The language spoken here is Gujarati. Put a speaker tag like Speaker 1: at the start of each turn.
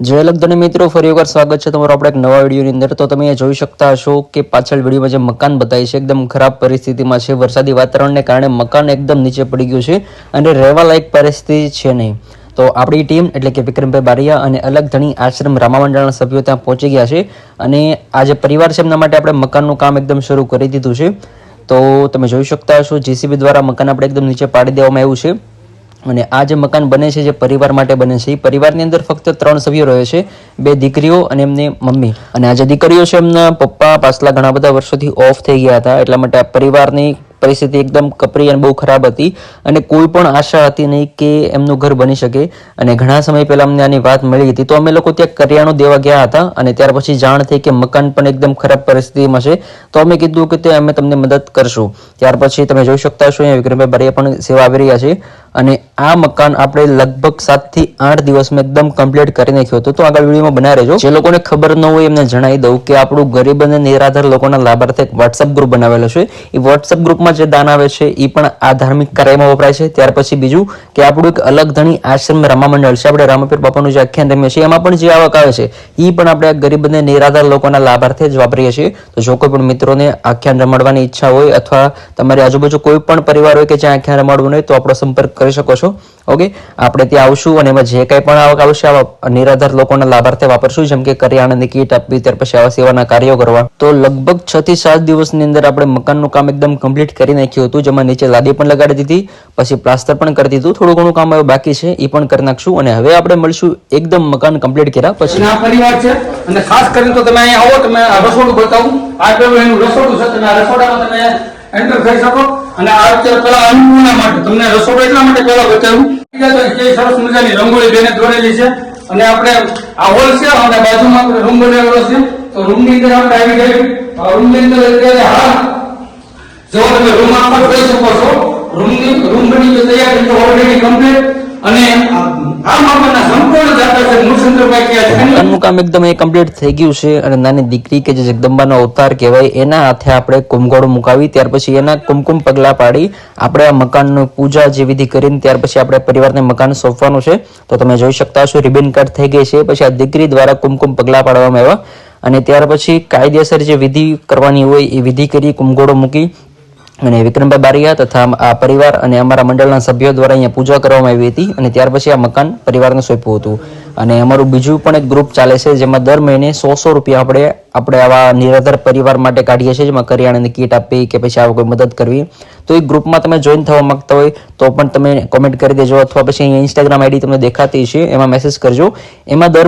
Speaker 1: જય લગ્ન મિત્રો, ફરી એકવાર સ્વાગત છે તમારું આપણે એક નવા વિડીયોની અંદર. તો તમે જોઈ શકતા હશો કે પાછળ વિડીયોમાં જે મકાન બતાવી છે, એકદમ ખરાબ પરિસ્થિતિમાં છે. વરસાદી વાતાવરણને કારણે મકાન એકદમ નીચે પડી ગયું છે અને રહેવા લાયક પરિસ્થિતિ છે નહીં. તો આપણી ટીમ, એટલે કે વિક્રમભાઈ બારિયા અને અલગ ધણી આશ્રમ રામા મંડળના સભ્યો ત્યાં પહોંચી ગયા છે અને આ જે પરિવાર છે એમના માટે આપણે મકાનનું કામ એકદમ શરૂ કરી દીધું છે. તો તમે જોઈ શકતા હશો, જીસીબી દ્વારા મકાન આપણે એકદમ નીચે પાડી દેવામાં આવ્યું છે. અને આ જે મકાન બને છે, જે પરિવાર માટે બને છે, એ પરિવારની અંદર ફક્ત ત્રણ સભ્યો રહે છે, બે દીકરીઓ અને એમની મમ્મી. અને આ જે દીકરીઓ છે, એમના પપ્પા પાછલા ઘણા બધા વર્ષોથી ઓફ થઈ ગયા હતા, એટલા માટે આ પરિવારની પરિસ્થિતિ એકદમ કપરી અને બહુ ખરાબ હતી અને કોઈ પણ આશા હતી નહીં કે એમનું ઘર બની શકે. અને ઘણા સમય પહેલા અમને આની વાત મળી હતી. તો અમે લોકો ત્યાં કરિયાણું દેવા ગયા હતા અને ત્યાર પછી જાણ થઈ કે મકાન પણ એકદમ ખરાબ પરિસ્થિતિમાં છે. તો અમે કીધું કે તે અમે તમને મદદ કરશું. ત્યાર પછી તમે જોઈ શકતા છો અહીંયા વિક્રમભાઈ બારીયા પણ સેવા આવી રહ્યા છે. અને આ મકાન આપણે લગભગ સાતથી આઠ દિવસમાં એકદમ કમ્પ્લીટ કરી નાખ્યું હતું. તો આગળ વિડીયોમાં બનાવી રહેજો. જે લોકોને ખબર ન હોય એમને જણાવી દઉં કે આપણું ગરીબ અને નિરાધાર લોકોના લાભાર્થે એક વોટ્સઅપ ગ્રુપ બનાવેલો છે. એ વોટ્સઅપ ગ્રુપમાં જે દાન આવે છે એ પણ આ ધાર્મિક કાર્યમાં વપરાય છે. ત્યાર પછી બીજું કે આપણું એક અલગ ધણી આશ્રમ રમા મંડળ છે. આપણે રામાપીર બાપાનું જે આખ્યાન રમીએ છીએ, એમાં પણ જે આવક આવે છે એ પણ આપણે ગરીબ અને નિરાધાર લોકોના લાભાર્થે જ વાપરીએ છીએ. તો જો કોઈ પણ મિત્રોને આખ્યાન રમાડવાની ઈચ્છા હોય અથવા તમારી આજુબાજુ કોઈ પણ પરિવાર હોય કે જ્યાં આખ્યાન રમાડવું હોય, તો આપણો સંપર્ક કરી શકો છો. ઓકે? આપણે ત્યાં આવશું અને એમાં જે કંઈ પણ આવક આવશે, આવા નિરાધાર લોકોના લાભાર્થે વાપરશું. જેમ કે કરિયાણાની કીટ આપવી, ત્યાર પછી આવા સેવાના કાર્યો કરવા. તો લગભગ છ થી સાત દિવસની અંદર આપણે મકાનનું કામ એકદમ કમ્પ્લીટ કરી નાખ્યું હતું, જેમાં નીચે લાદી પણ લગાડી દીધી, પછી પ્લાસ્ટર પણ કરી દીધું. થોડું ઘણું કામ હવે બાકી છે એ પણ કરી નાખશું અને હવે આપણે મળશું એકદમ મકાન કમ્પ્લીટ કર્યા પછી.
Speaker 2: ખાસ કરીને તો તમે અહીંયા આવો, તમે રસોડું બતાવું. આ પેલું એનું રસોડું છે, તમે રસોડામાં તમે એન્ટર થઈ શકો. અને આ અત્યારે પેલા અન્નપૂર્ણા માટે, તમને રસોડું એટલા માટે પેલા બતાવ્યું. સરસ મજાની રંગોળી બેને દોરેલી છે. અને આપણે આ હોલ છે, અને બાજુમાં રૂમ બનાવેલો છે. તો રૂમની અંદર આપણે આવી ગયા રૂમની અંદર અત્યારે હાલ જો તમે રૂમ આખો કરી શકો છો. રૂમની રૂમ બની ગયો તૈયાર છે ઓલરેડી છે
Speaker 1: કામ એકદમ એ કમ્પ્લીટ થઈ ગયું છે અને નાની દીકરી કે જે જગદંબાનો અવતાર કહેવાય, એના હાથે આપણે કુમઘોડું મુકાવી, ત્યાર પછી એના કુમકુમ પગલા પાડી, આપણે મકાનનું પૂજા જે વિધિ કરીને, ત્યાર પછી આપણે પરિવારને મકાન સોંપવાનું છે. તો તમે જોઈ શકતા હશો રિબિન કટ થઈ ગઈ છે. પછી આ દીકરી દ્વારા કુમકુમ પગલા પાડવામાં આવ્યા. અને ત્યાર પછી કાયદેસર જે વિધિ કરવાની હોય, એ વિધિ કરી કુમઘોડો મૂકી અને વિક્રમભાઈ બારિયા તથા આ પરિવાર અને અમારા મંડળના સભ્યો દ્વારા અહીંયા પૂજા કરવામાં આવી હતી અને ત્યાર પછી આ મકાન પરિવારને સોંપ્યું હતું. અને અમારું બીજું પણ એક ગ્રુપ ચાલે છે, જેમાં દર મહિને સો સો રૂપિયા આપણે આપણે આવા નિરાધાર પરિવાર માટે કાઢીએ છીએ, જેમાં કરિયાણાની કીટ આપવી કે પછી આવા કોઈ મદદ કરવી. તો એ ગ્રુપમાં તમે જોઈન થવા માંગતા હોય તો પણ તમે કોમેન્ટ કરી દેજો, અથવા પછી અહીંયા ઇન્સ્ટાગ્રામ આઈડી તમને દેખાતી છે એમાં મેસેજ કરજો. એમાં દર